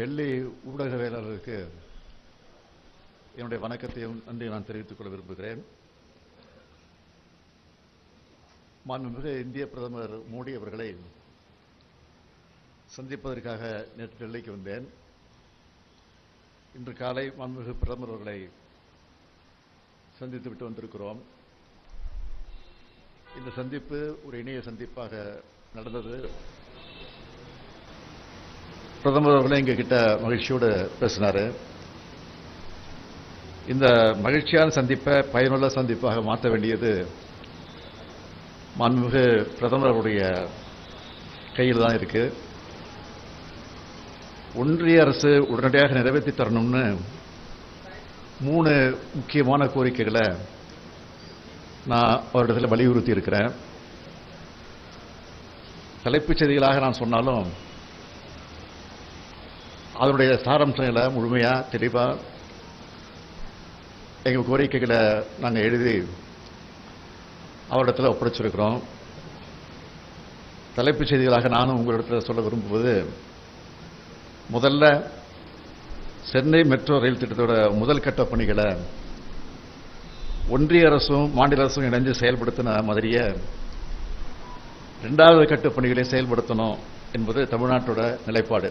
டெல்லி ஊடகவியலாளருக்கு என்னுடைய வணக்கத்தையும் நன்றி நான் தெரிவித்துக் கொள்ள விரும்புகிறேன். மாண்புமிகு இந்திய பிரதமர் மோடி அவர்களை சந்திப்பதற்காக நேற்று டெல்லிக்கு வந்தேன். இன்று காலை மாண்புமிகு பிரதமர் அவர்களை சந்தித்து விட்டு வந்திருக்கிறோம். இந்த சந்திப்பு ஒரு இணைய சந்திப்பாக நடந்தது. பிரதமர் அவர்களே எங்ககிட்ட மகிழ்ச்சியோடு பேசினாரு. இந்த மகிழ்ச்சியான சந்திப்பை பயனுள்ள சந்திப்பாக மாற்ற வேண்டியது மாண்புமிகு பிரதமர் அவருடைய கையில் தான் இருக்கு. ஒன்றிய அரசு உடனடியாக நிறைவேற்றி தரணும்னு மூணு முக்கியமான கோரிக்கைகளை நான் அவரிடத்தில் வலியுறுத்தி இருக்கிறேன் தலைப்புச் செய்திகளாக நான் சொன்னாலும் அதனுடைய சாராம்சங்களை முழுமையாக தெளிவாக எங்கள் கோரிக்கைகளை நாங்கள் எழுதி அவரிடத்தில் ஒப்படைச்சிருக்கிறோம். தலைப்புச் செய்திகளாக நானும் உங்களிடத்தில் சொல்ல விரும்புவது முதல்ல சென்னை மெட்ரோ ரயில் திட்டத்தோட முதல் கட்ட பணிகளை ஒன்றிய அரசும் மாநில அரசும் இணைஞ்சு செயல்படுத்தின மாதிரியே இரண்டாவது கட்ட பணிகளை செயல்படுத்தணும் என்பது தமிழ்நாட்டோட நிலைப்பாடு.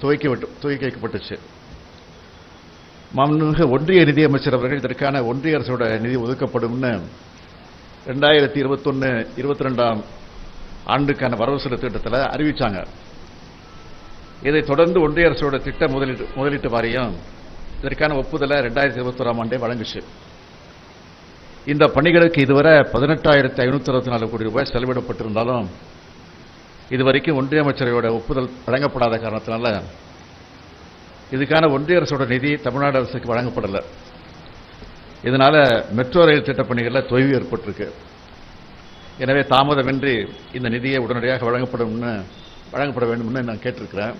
துவக்கி விட்டு துவக்கி வைக்கப்பட்டுச்சு. மாண்புமிகு ஒன்றிய நிதியமைச்சர் அவர்கள் இதற்கான ஒன்றிய அரசோட நிதி ஒதுக்கப்படும்னு ரெண்டாயிரத்தி இருபத்தொன்னு இருபத்தி ரெண்டாம் ஆண்டுக்கான வரவு செலவு திட்டத்தில் அறிவிச்சாங்க. இதை தொடர்ந்து ஒன்றிய அரசோட திட்ட முதலீட்டு முதலீட்டு வாரியம் இதற்கான ஒப்புதலை ரெண்டாயிரத்தி இருபத்தோராம் ஆண்டே வழங்குச்சு. இந்த பணிகளுக்கு இதுவரை பதினெட்டாயிரத்தி ஐநூத்தி அறுபத்தி நாலு கோடி ரூபாய் செலவிடப்பட்டிருந்தாலும் இதுவரைக்கும் ஒன்றிய அமைச்சரையோட ஒப்புதல் வழங்கப்படாத காரணத்தினால இதுக்கான ஒன்றிய அரசோட நிதி தமிழ்நாடு அரசுக்கு வழங்கப்படலை. இதனால மெட்ரோ ரயில் திட்ட பணிகளில் தொய்வு ஏற்பட்டிருக்கு. எனவே தாமதமின்றி இந்த நிதியை உடனடியாக வழங்கப்படும்னு வழங்கப்பட வேண்டும்னு நான் கேட்டிருக்கிறேன்.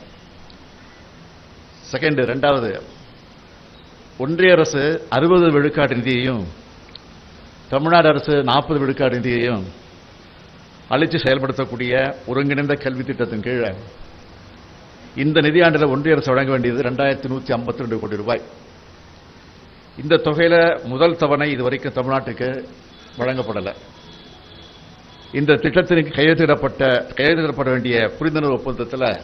செகண்டு ரெண்டாவது ஒன்றிய அரசு அறுபது விழுக்காடு நிதியையும் தமிழ்நாடு அரசு நாற்பது விழுக்காடு நிதியையும் அழிச்சு செயல்படுத்தக்கூடிய ஒருங்கிணைந்த கல்வி திட்டத்தின் கீழே இந்த நிதியாண்டில் ஒன்றிய அரசு வழங்க வேண்டியது ரெண்டாயிரத்தி நூத்தி ஐம்பத்தி ரெண்டு கோடி ரூபாய். இந்த தொகையில முதல் தவணை இதுவரைக்கும் தமிழ்நாட்டுக்கு வழங்கப்படலை. இந்த திட்டத்திற்கு கையெழுத்திடப்பட்ட கையெழுத்திடப்பட வேண்டிய புரிந்துணர்வு ஒப்பந்தத்தில்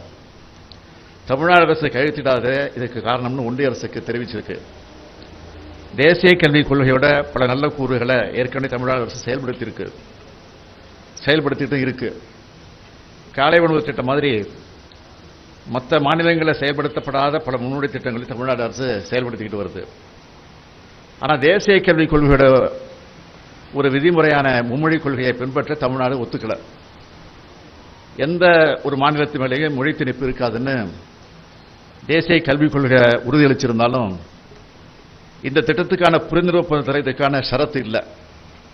தமிழ்நாடு அரசு கையெழுத்திடாத இதுக்கு காரணம்னு ஒன்றிய அரசுக்கு தெரிவிச்சிருக்கு. தேசிய கல்விக் கொள்கையோட பல நல்ல கூறுகளை ஏற்கனவே தமிழ்நாடு அரசு செயல்படுத்தியிருக்கு. செயல்படுத்திட்டு இருக்கு. காலை உணவு திட்டம் மாதிரி மற்ற மாநிலங்களில் செயல்படுத்தப்படாத பல முன்னோடி திட்டங்களை தமிழ்நாடு அரசு செயல்படுத்திக்கிட்டு வருது. ஆனால் தேசிய கல்விக் கொள்கையோட ஒரு விதிமுறையான மும்மொழி கொள்கையை பின்பற்ற தமிழ்நாடு ஒத்துக்கல. எந்த ஒரு மாநிலத்து மேலேயும் மொழி திணிப்பு இருக்காதுன்னு தேசிய கல்விக் கொள்கை உறுதியளிச்சிருந்தாலும் இந்த திட்டத்துக்கான புரிந்துணர்வு ஒப்பந்தத்தில் இதுக்கான ஷரத்து இல்லை.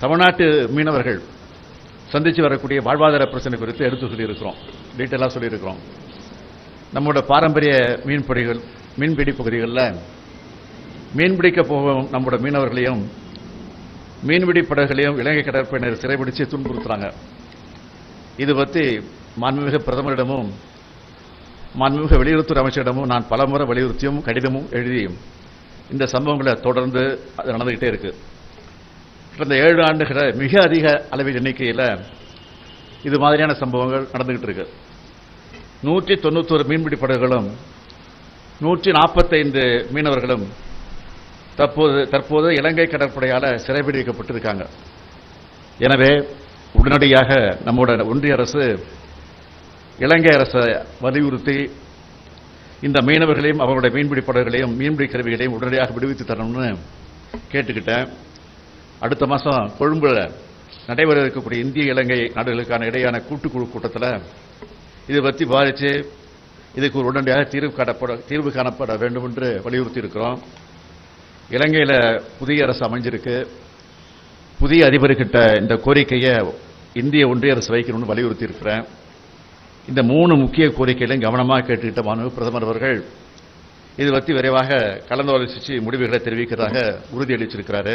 தமிழ்நாட்டு மீனவர்கள் சந்தித்து வரக்கூடிய வாழ்வாதார பிரச்சனை குறித்து எடுத்து சொல்லியிருக்கிறோம். டீட்டெயிலாக சொல்லியிருக்கிறோம். நம்மளோட பாரம்பரிய மீன்பிடிகள் மீன்பிடி பகுதிகளில் மீன்பிடிக்க போகும் நம்மளோட மீனவர்களையும் மீன்பிடி படகுகளையும் இலங்கை கடற்படையினர் சிறைபிடித்து துன்புறுத்துறாங்க. இது பற்றி மாண்புமிகு பிரதமரிடமும் மாண்புமிகு வெளியுறவுத்துறை அமைச்சரிடமும் நான் பலமுறை வலியுறுத்தியும் கடிதமும் எழுதியும் இந்த சம்பவங்களை தொடர்ந்து அது நடந்துகிட்டே இருக்குது கடந்த ஏழு ஆண்டுகள மிக அதிக அளவில் எண்ணிக்கையில் இது மாதிரியான சம்பவங்கள் நடந்துகிட்டு இருக்கு. நூற்றி தொண்ணூத்தொரு மீன்பிடி படகுகளும் நூற்றி நாற்பத்தைந்து மீனவர்களும் தற்போது தற்போது இலங்கை கடற்படையால் சிறைபிடிக்கப்பட்டிருக்காங்க. எனவே உடனடியாக நம்முடைய ஒன்றிய அரசு இலங்கை அரசை வலியுறுத்தி இந்த மீனவர்களையும் அவருடைய மீன்பிடி படகுகளையும் மீன்பிடி கருவிகளையும் உடனடியாக விடுவித்து தரணும்னு கேட்டுக்கிட்டேன். அடுத்த மாதம் கொழும்புல நடைபெற இருக்கக்கூடிய இந்திய இலங்கை நாடுகளுக்கான இடையான கூட்டுக்குழு கூட்டத்தில் இதை பற்றி பாதித்து இதுக்கு ஒரு உடனடியாக தீர்வு காணப்பட தீர்வு காணப்பட வேண்டும் என்று வலியுறுத்தி இருக்கிறோம் இலங்கையில் புதிய அரசு அமைஞ்சிருக்கு. புதிய அதிபர்கிட்ட இந்த கோரிக்கையை இந்திய ஒன்றிய அரசு வைக்கணும்னு வலியுறுத்தி இருக்கிறேன் இந்த மூணு முக்கிய கோரிக்கைகளையும் கவனமாக கேட்டுக்கிட்ட மாணவர் பிரதமர் அவர்கள் இது பற்றி விரைவாக கலந்தாலோசித்து முடிவுகளை தெரிவிக்கிறதாக உறுதியளிச்சிருக்கிறாரு.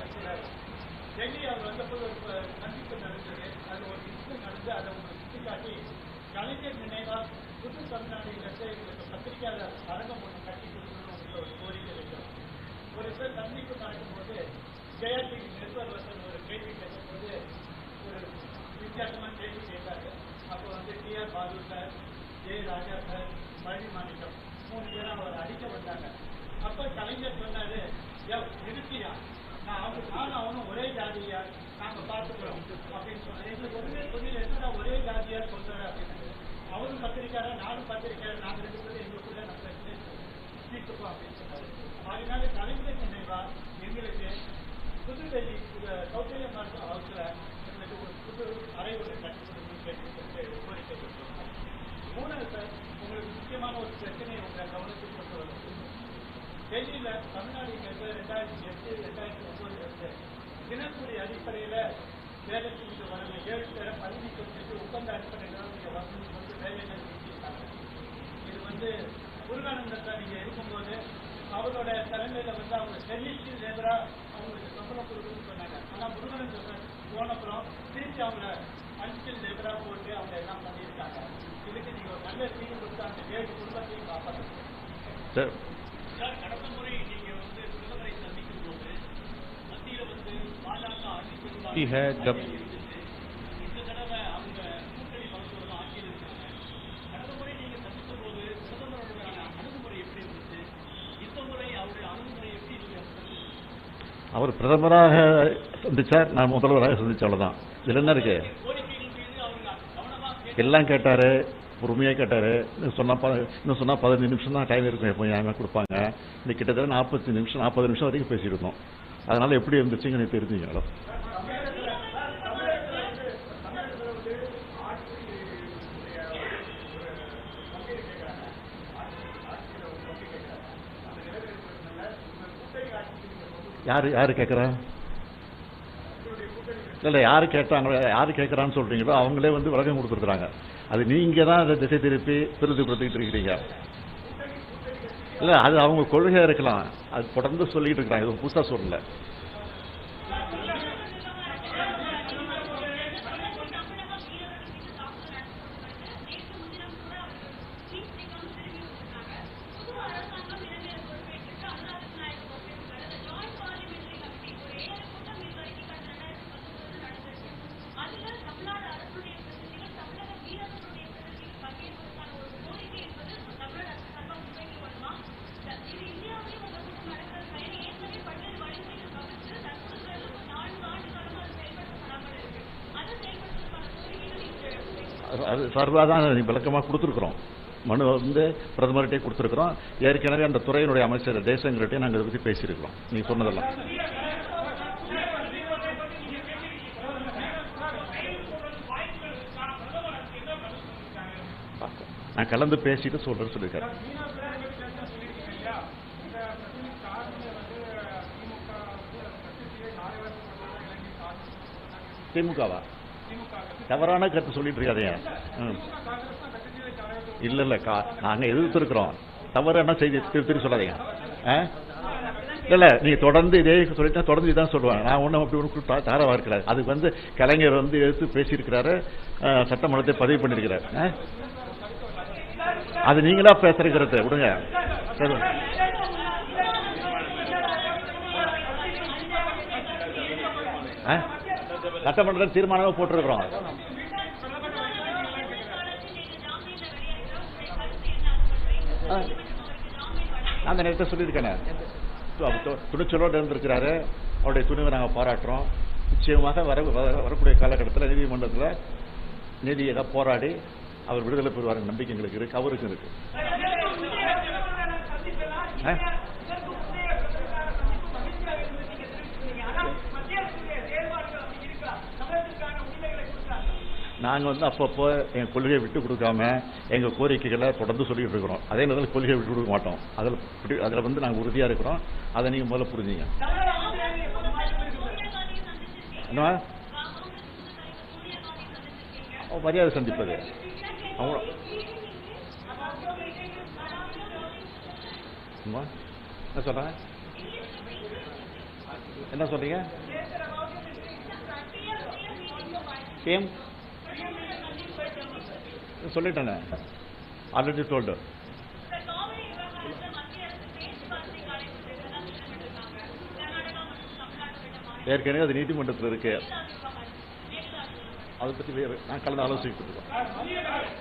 இருக்கிறார் டெல்லி அவர் வந்தபோது ஒரு சந்திப்பு நடந்தது அது ஒரு இஷ்டம் நடந்து அதை உங்களுக்கு சுட்டிக்காட்டி கலைஞர் நினைவாக புது தமிழ்நாடுகளுக்கு எங்களுக்கு பத்திரிகையாளர் அரங்கம் ஒன்று கட்டி கொடுக்கணும் உங்களுக்கு ஒரு கோரிக்கை வைக்கிறோம் ஒரு சில சந்திப்பு நடக்கும்போது ஜெயா டிவி நிருபர் வசன் ஒரு கேள்வி கேட்டபோது ஒரு வித்தியாசமான கேள்வி கேட்டாரு அப்போ வந்து TR Balu sir J Raja sir Palani Manickam மூணு பேரும் அவர் அடிக்க வந்தாங்க அப்போ கலைஞர் சொன்னாரு "யோவ், நிறுத்தியா நான் அவங்க நானும் அவனும் ஒரே ஜாதியா நாங்கள் பார்த்துக்கிறோம் அப்படின்னு சொன்னாரு எங்களுக்கு ஒண்ணுமே புரியல என்னடா ஒரே ஜாதியா சொல்றாரு அப்படின்னு அவரும் பத்திரிக்கையாளர் நானும் பத்திரிக்கையாளர் நாங்க ரெண்டு பேரும் எங்களுக்குள்ள நம்ம பிரச்சனை தீர்த்துப்போம் அப்படின்னு சொன்னாரு அதனால கலைஞர் நினைவா எங்களுக்கு எங்களுக்கு ஒரு புது உங்களுக்கு முக்கியமான ஒரு டெல்லியில தமிழ்நாடு ரெண்டாயிரத்தி எட்டு ரெண்டாயிரத்தி ஒன்பதுல இருந்து தினக்கூலி அடிப்படையில வேலை செஞ்சு வரல ஏழு பேரை பதவி கொடுத்துட்டு ஒப்பந்த அடிப்படையில தான் வந்து வந்து வேலைகள் செஞ்சிருக்காங்க இது வந்து முருகானந்தன் சார் இருக்கும்போது அவரோட தலைமையில வந்து அவங்க டெல்லிக்கு லேபரா அவங்களுக்கு சம்பளம் கொடுக்கணும்னு சொன்னாங்க ஆனா முருகானந்தன் சார் போனப்புறம் திருப்பி அவங்க அன்ஸ்கில் லேபரா போட்டு அவங்க எல்லாம் பண்ணியிருக்காங்க இதுக்கு நீங்க ஒரு நல்ல தீர்வு கொடுத்து அந்த ஏழு குடும்பத்தையும் காப்பாற்றுங்க சார் சார் கடந்த முறை நீங்க வந்து பிரதமரை சந்திக்கும் போது மத்தியில வந்து பாஜக ஆட்சி He had the- இருந்துச்சு இந்த தடவை அவங்க கூட்டணி மருத்துவர்கள் ஆட்சியில் இருக்காங்க கடந்த முறை நீங்க சந்தித்த போது பிரதமரோட அணுகுமுறை எப்படி இருந்துச்சு இந்த முறை அவருடைய அணுகுமுறை எப்படி நீங்க சந்திச்சீங்க? அவர் பிரதமராக சந்திச்சார். நான் முதல்வராக சந்திச்ச அவ்வளவுதான். இதில் என்ன இருக்கு? எல்லாம் கேட்டாரு பொறுமையாக கேட்டாரு. இன்னும் சொன்னா ப- இன்னும் சொன்னா பதினஞ்சு நிமிஷம் தான் டைம் இருக்கும் எப்போ ஞாபகம் கொடுப்பாங்க. இன்னைக்கு கிட்டத்தட்ட நாற்பத்தஞ்சு நிமிஷம் நாற்பது நிமிஷம் வரைக்கும் பேசியிருந்தோம். அதனால எப்படி இருந்துச்சுங்க எனக்கு தெரிஞ்சுங்க யாரு யாரு கேட்குறா இல்ல யார் யாரு யார் யாரு கேட்கறான்னு சொல்றீங்களோ அவங்களே வந்து விளக்கம் கொடுத்துருக்குறாங்க. அது நீங்கள் தான் அதை திசை திருப்பி பெருதுபடுத்திக்கிட்டு இருக்கிறீங்க. இல்ல அது அவங்க கொள்கையா இருக்கலாம். அது தொடர்ந்து சொல்லிட்டு இருக்கிறாங்க இது புதுசா சொல்லலை. அது சார்பாக தான் விளக்கமாக கொடுத்துருக்குறோம். மனு வந்து பிரதமர்கிட்டே கொடுத்துருக்குறோம். ஏற்கனவே அந்த துறையினுடைய அமைச்சர் ஜெய்சங்கர்கிட்டே நாங்கள் இதை பற்றி பேசியிருக்கிறோம். நீங்கள் சொன்னதெல்லாம். நான் கலந்து பேசிட்டு சொல்றேன்னு சொல்லியிருக்காரு. திமுகவா? திமுக தவறான கருத்து சொல்லிட்டு இருக்காதீங்க ம். இல்லை கா நாங்கள் எதிர்த்திருக்கிறோம் தவறு என்ன செய்தி திரு சொல்லாதீங்க ஆ? இல்லை நீங்கள் தொடர்ந்து இதே சொல்லிட்டா தொடர்ந்து இதான் சொல்லுவாங்க நான் ஒன்றும் அப்படி ஒன்று தாரவா இருக்கிறார் அதுக்கு வந்து கலைஞர் வந்து எடுத்து பேசியிருக்கிறாரு சட்டமன்றத்தை பதிவு பண்ணியிருக்கிறார் ஆ? அது நீங்களா பேசுறீங்கிறது விடுங்க சரி. ஆ? சட்டமன்றத்தில் தீர்மானமாக போட்டிருக்கிறோம். ஆ. நான் அந்த நேரத்தை சொல்லியிருக்கேனே. துணிச்சலோடு இருந்திருக்கிறாரு அவருடைய துணிவை நாங்கள் பாராட்டுறோம். நிச்சயமாக வர வர- வரக்கூடிய காலகட்டத்தில் நீதிமன்றத்தில் நீதியை போராடி அவர் விடுதலை பெறுவார் நம்பிக்கை எங்களுக்கு இருக்கு அவருக்கும் இருக்கு. நாங்கள் வந்து அப்பப்போ எங்கள் கொள்கையை விட்டு கொடுக்காம எங்கள் கோரிக்கைகளை தொடர்ந்து சொல்லிட்டு இருக்கிறோம். அதே நேரத்தில் கொள்கையை விட்டு கொடுக்க மாட்டோம். அதில் அதில் வந்து நாங்கள் உறுதியாக இருக்கிறோம். அதை நீங்கள் முதல்ல புரிஞ்சுங்க. என்னவா? மரியாதை சந்திப்பது. அவங்க என்ன சொல்றாங்க என்ன சொல்றீங்க? சேம் சொல்லிட்டேனே. ஆல்ரெடி டோல்டு ஏற்கனவே அது நீதிமன்றத்தில் இருக்கு. அதை பற்றி வேறு நான் கலந்து ஆலோசிக்கிட்டு இருக்கோம்